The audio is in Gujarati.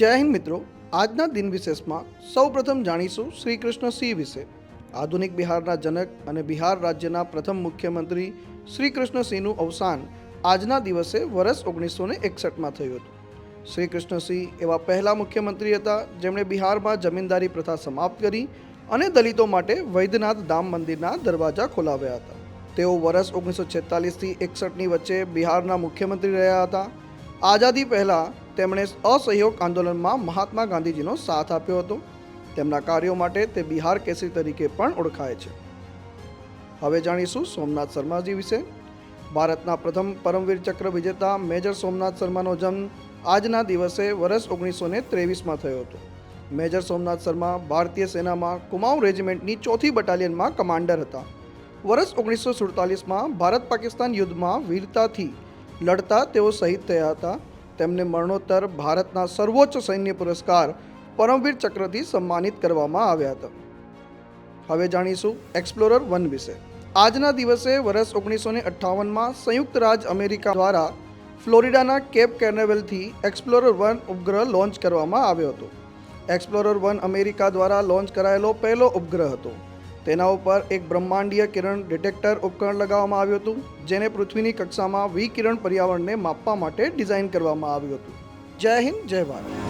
જય હિન્દ મિત્રો. આજના દિન વિશેષમાં સૌપ્રથમ જાણીશું શ્રી કૃષ્ણ સિંહ વિશે. આધુનિક બિહારના જનક અને બિહાર રાજ્યના પ્રથમ મુખ્યમંત્રી શ્રી કૃષ્ણ સિંહનું અવસાન આજના દિવસે વર્ષ ઓગણીસો ને એકસઠમાં થયું હતું. શ્રી કૃષ્ણસિંહ એવા પહેલા મુખ્યમંત્રી હતા, જેમણે બિહારમાં જમીનદારી પ્રથા સમાપ્ત કરી અને દલિતો માટે વૈદ્યનાથ ધામ મંદિરના દરવાજા ખોલાવ્યા હતા. તેઓ વર્ષ ઓગણીસો છેતાલીસથી એકસઠની વચ્ચે બિહારના મુખ્યમંત્રી રહ્યા હતા. આઝાદી પહેલાં તેમણે અસહયોગ આંદોલનમાં મહાત્મા ગાંધીજીનો સાથ આપ્યો હતો. તેમના કાર્યો માટે તે બિહાર કેસરી તરીકે પણ ઓળખાય છે. હવે જાણીશું સોમનાથ શર્માજી વિશે. ભારતના પ્રથમ પરમવીર ચક્ર વિજેતા મેજર સોમનાથ શર્માનો જન્મ આજના દિવસે વર્ષ ઓગણીસો ને ત્રેવીસમાં થયો હતો. મેજર સોમનાથ શર્મા ભારતીય સેનામાં કુમાઉ રેજિમેન્ટની ચોથી બટાલિયનમાં કમાન્ડર હતા. વર્ષ ઓગણીસો સુડતાલીસમાં ભારત પાકિસ્તાન યુદ્ધમાં વીરતાથી લડતા તેઓ શહીદ થયા હતા. તેમને મરણોત્તર ભારતના સર્વોચ્ચ સૈન્ય પુરસ્કાર પરમવીર ચક્રથી સન્માનિત કરવામાં આવ્યા હતા. હવે જાણીશું એક્સપ્લોરર વન વિશે. આજના દિવસે વર્ષ ઓગણીસો ને અઠ્ઠાવનમાં સંયુક્ત રાજ્ય અમેરિકા દ્વારા ફ્લોરિડાના કેપ કેર્નેવેલથી એક્સપ્લોરર વન ઉપગ્રહ લોન્ચ કરવામાં આવ્યો હતો. એક્સપ્લોરર વન અમેરિકા દ્વારા લોન્ચ કરાયેલો પહેલો ઉપગ્રહ હતો. તેના ઉપર એક બ્રહ્માંડીય કિરણ ડિટેક્ટર ઉપકરણ લગાવવામાં આવ્યું હતું, જેને પૃથ્વીની કક્ષામાં વિકિરણ પર્યાવરણને માપવા માટે ડિઝાઇન કરવામાં આવ્યું હતું. જય હિન્દ, જય ભારત.